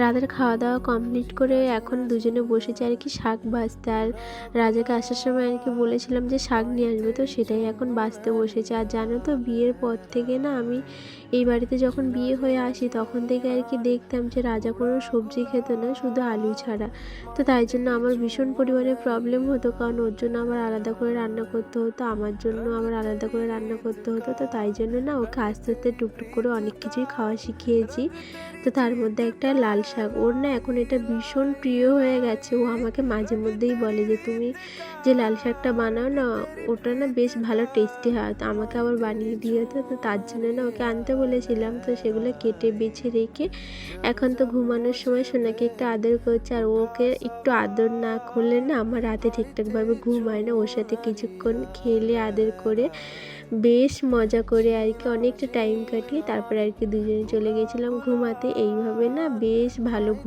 রাতের খাওয়া দাওয়া কমপ্লিট করে এখন দুজনে বসেছি আর কি শাক বাজতে আর রাজাকে আসার সময় আর কি বলেছিলাম যে শাক নিয়ে আসবে, তো সেটাই এখন বাঁচতে বসেছে। আর জানো তো, বিয়ের পর থেকে না আমি এই বাড়িতে যখন বিয়ে হয়ে আসি, তখন থেকে আর কি দেখতাম যে রাজা কোনো সবজি খেত না, শুধু আলু ছাড়া। তো তাই জন্য আমার ভীষণ পরিমাণে প্রবলেম হতো, কারণ ওর জন্য আমার আলাদা করে রান্না করতে হতো, আমার জন্য আমার আলাদা করে রান্না করতে হতো। তো তাই জন্য না ওকে আস্তে আস্তে টুকটুক করে অনেক কিছুই খাওয়া শিখিয়েছি। তো তার মধ্যে একটা লাল শাক ওর না এখন এটা ভীষণ প্রিয় হয়ে গেছে। ও আমাকে মাঝে মধ্যেই বলে যে, তুমি যে লাল শাকটা বানাও না, ওটা না বেশ ভালো টেস্টি হয়। তো আমাকে আবার বানিয়ে দিয়ে তো তো তার জন্য না ওকে আনতে বলেছিলাম। তো সেগুলো কেটে, বেছে রেখে এখন তো ঘুমানোর সময় সোনাকে একটু আদর করছে। আর ওকে একটু আদর না করলে না আমার রাতে ঠিকঠাকভাবে ঘুম হয় না। ওর সাথে কিছুক্ষণ খেলে, আদর করে বেশ মজা করে আর কি, অনেকটা টাইম কাটিয়ে তারপরে আর কি দুজনে চলে গেছিলাম ঘুমাতে। এইভাবে না বেশ ভালো ঘুম